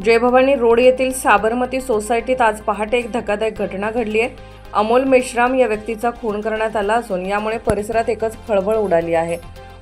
Jai Bhavani road येथील साबरमती सोसायटीत आज पहाटे एक धक्कादायक घटना घडली आहे. अमोल मेश्राम या व्यक्तीचा खून करण्यात आला असून यामुळे परिसरात एकच खळबळ उडाली आहे.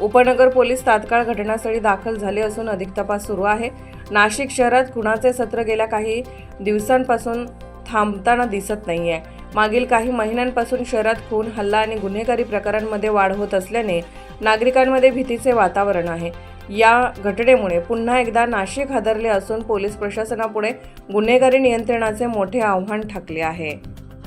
उपनगर पोलीस तात्काळ घटनास्थळी दाखल झाले असून अधिक तपास सुरू आहे. नाशिक शहरात खुनाचे सत्र गेल्या काही दिवसांपासून थांबताना दिसत नाही आहे मागील काही महिन्यांपासून शहरात खून हल्ला आणि गुन्हेगारी प्रकारांमध्ये वाढ होत असल्याने नागरिकांमध्ये भीतीचे वातावरण आहे. या घटनेमुळे पुन्हा एकदा नाशिक हादरले असून पोलीस प्रशासनापुढे गुन्हेगारी नियंत्रणाचे मोठे आव्हान ठाकले आहे.